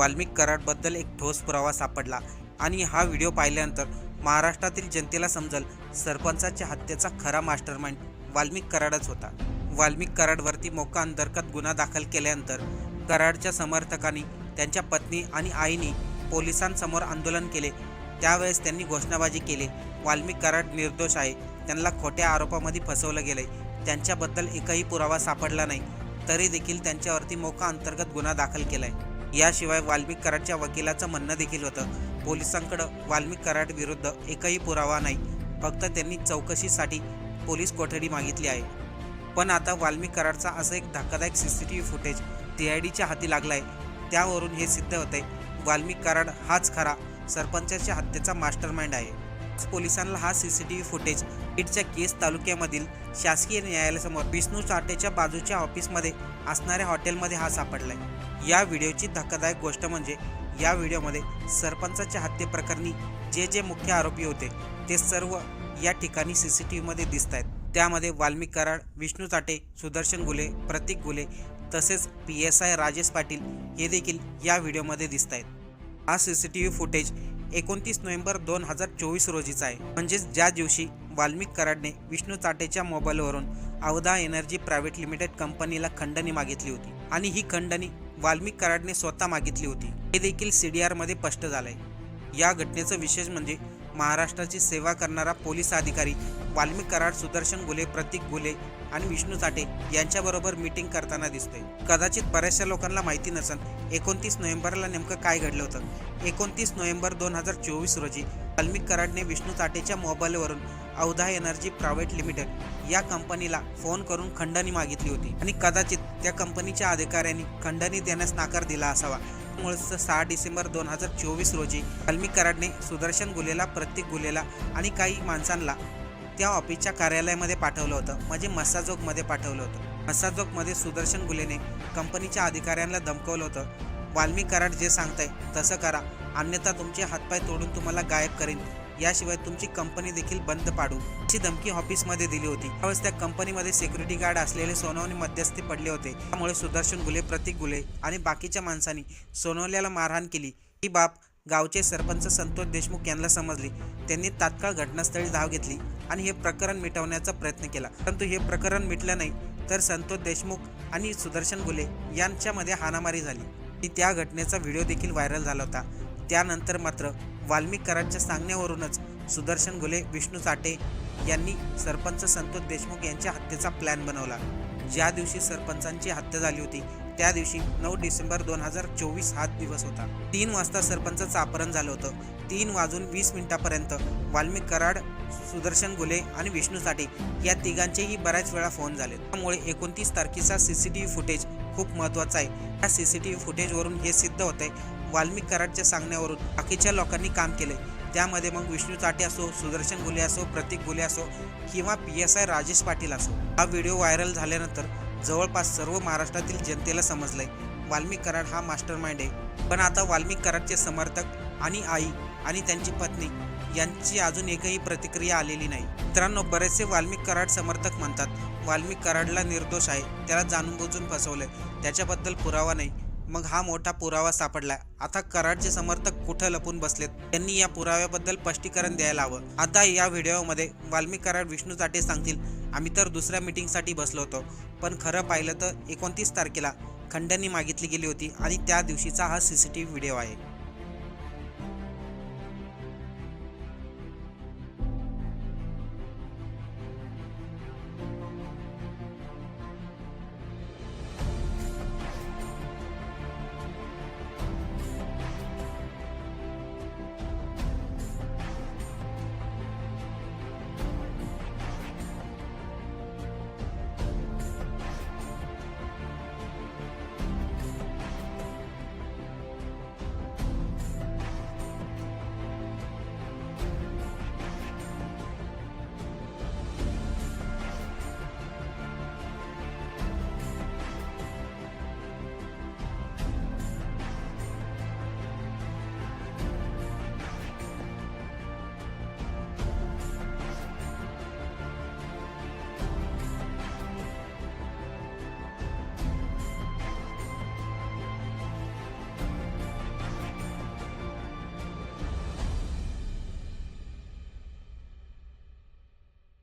वाल्मिक कराडबद्दल एक ठोस पुरावा सापडला आणि हा व्हिडिओ पाहिल्यानंतर महाराष्ट्रातील जनतेला समजल सरपंचाच्या हत्येचा खरा मास्टरमाइंड वाल्मिक कराडच होता. वाल्मिक कराडवरती मोका अंतर्गत गुन्हा दाखल केल्यानंतर कराडच्या समर्थकांनी त्यांच्या पत्नी आणि आईनी पोलिसांसमोर आंदोलन केले. त्यावेळेस त्यांनी घोषणाबाजी केली. वाल्मिक कराड निर्दोष आहे त्यांना खोट्या आरोपामध्ये फसवलं गेलंय. त्यांच्याबद्दल एकही पुरावा सापडला नाही. तरी देखील त्यांच्यावरती मोका अंतर्गत गुन्हा दाखल केलाय. याशिवाय वाल्मिक कराडच्या वकिलाचं म्हणणं देखील होतं. पोलिसांकडं वाल्मिक कराड विरुद्ध एकही पुरावा नाही. फक्त त्यांनी चौकशीसाठी पोलीस कोठडी मागितली आहे. पण आता वाल्मिक कराडचा असं एक धक्कादायक C C T V footage T I डीच्या हाती लागला आहे त्यावरून हे सिद्ध होते वाल्मिक कराड हाच खरा सरपंचाच्या हत्येचा मास्टरमाइंड आहे. पोलिसांना हा C C T V footage बीडच्या केस तालुक्यामधील शासकीय न्यायालयासमोर विष्णू चाटेच्या बाजूच्या ऑफिसमध्ये असणाऱ्या हॉटेलमध्ये हा सापडलाय. या व्हिडिओची धक्कादायक गोष्ट म्हणजे या व्हिडिओमध्ये सरपंचाच्या हत्येप्रकरणी जे जे मुख्य आरोपी होते ते सर्व या ठिकाणी सी सी टी व्हीमध्ये दिसत आहेत त्यामध्ये वाल्मिक कराड विष्णू चाटे सुदर्शन गुले प्रतीक गुले तसेच P S I Rajesh Patil हे देखील या व्हिडिओमध्ये दिसत आहेत हा C C T V footage एकोणतीस नोव्हेंबर दोन हजार चोवीस रोजीचा आहे. म्हणजेच ज्या दिवशी वाल्मिक कराडने विष्णू चाटेच्या मोबाईलवरून अवधा एनर्जी प्रायव्हेट लिमिटेड कंपनीला खंडणी मागितली होती आणि ही खंडणी वाल्मिक कराडने स्वतः मागितली होती. हे देखील सी डी आरमध्ये स्पष्ट झालंय. या घटनेचं विशेष म्हणजे महाराष्ट्राची सेवा करणारा पोलीस अधिकारी वाल्मिक कराड सुदर्शन गुले प्रतीक गुले आणि विष्णू चाटे यांच्याबरोबर मीटिंग करताना दिसतोय. कदाचित बऱ्याचशा लोकांना माहिती नसेल एकोणतीस नोव्हेंबरला नेमकं काय घडलं होतं? एकोणतीस नोव्हेंबर दोन हजार चोवीस रोजी वाल्मिक कराडने विष्णू चाटेच्या मोबाईलवरून अवधा एनर्जी प्रायव्हेट लिमिटेड या कंपनीला फोन करून खंडणी मागितली होती. आणि कदाचित त्या कंपनीच्या अधिकाऱ्यांनी खंडणी देण्यास नाकार दिला असावा. त्यामुळे सहा डिसेंबर दोन हजार चोवीस रोजी वाल्मिक कराडने सुदर्शन गुलेला प्रत्येक गुलेला आणि काही माणसांना त्या ऑफिसच्या कार्यालयामध्ये पाठवलं होतं. म्हणजे मस्साजोगमध्ये पाठवलं होतं. मस्साजोगमध्ये सुदर्शन गुलेने कंपनीच्या अधिकाऱ्यांना धमकवलं होतं. वाल्मिक कराड जे सांगताय तसं करा. अन्यथा तुमचे हातपाय तोडून तुम्हाला गायब करेन. याशिवाय तुमची कंपनी देखील बंद पाडू. अशी धमकी ऑफिसमध्ये दिली होती. त्यावेळेस त्या कंपनीमध्ये सिक्युरिटी गार्ड असलेले सोनवणे मध्यस्थी पडले होते. त्यामुळे सुदर्शन गुले प्रतीक गुले आणि बाकीच्या माणसांनी सोनवल्याला मारहाण केली. ही बाब गावचे सरपंच संतोष देशमुख यांना समजली. त्यांनी तात्काळ घटनास्थळी धाव घेतली आणि हे प्रकरण मिटवण्याचा प्रयत्न केला. परंतु हे प्रकरण मिटलं नाही तर संतोष देशमुख आणि सुदर्शन गुले यांच्यामध्ये हाणामारी झाली. आणि त्या घटनेचा व्हिडिओ देखील व्हायरल झाला होता. त्यानंतर मात्र वाल्मिकरांच्या सांगण्यावरूनच सुदर्शन गुले विष्णू चाटे यांनी सरपंच संतोष देशमुख यांच्या हत्येचा प्लॅन बनवला. ज्या दिवशी सरपंचांची हत्या झाली होती त्या दिवशी नऊ डिसेंबर दोन हजार चोवीस हा दिवस होता. तीन वाजता सरपंचाचं अपहरण झालं होतं. तीन वाजून वीस मिनिटापर्यंत वाल्मिक कराड सुदर्शन गुले आणि विष्णू साठे या तिघांचेही बऱ्याच वेळा फोन झाले. त्यामुळे एकोणतीस तारखेचा C C T V footage खूप महत्त्वाचा आहे. या सी सी टी व्ही फुटेजवरून हे सिद्ध होत आहे वाल्मिक कराडच्या सांगण्यावरून बाकीच्या लोकांनी काम केले. त्यामध्ये मग विष्णू चाटे असो सुदर्शन गुले असो प्रतीक गुले असो किंवा P S I Rajesh Patil असो. हा व्हिडिओ व्हायरल झाल्यानंतर जवळपास सर्व महाराष्ट्रातील जनतेला समजलंय. वाल्मिक कराड हा मास्टर माइंड आहे. पण आता वाल्मिक कराडचे समर्थक आणि आई आणि त्यांची पत्नी यांची अजून एकही प्रतिक्रिया आलेली नाही. मित्रांनो बरेचसे वाल्मिक कराड समर्थक म्हणतात वाल्मिक कराडला निर्दोष आहे. त्याला जाणून बुजून फसवलंय. त्याच्याबद्दल पुरावा नाही. मग हा मोठा पुरावा सापडला. आता कराडचे समर्थक कुठं लपून बसलेत? त्यांनी या पुराव्याबद्दल स्पष्टीकरण द्यायला हवं. आता या व्हिडिओमध्ये वाल्मिक कराड विष्णू चाटे सांगतील आम्ही तर दुसऱ्या मीटिंगसाठी बसलो होतो पण खरं पाहिलं तर एकोणतीस तारखेला खंडणी मागितली गेली होती आणि त्या दिवशीचा हा C C T V video आहे.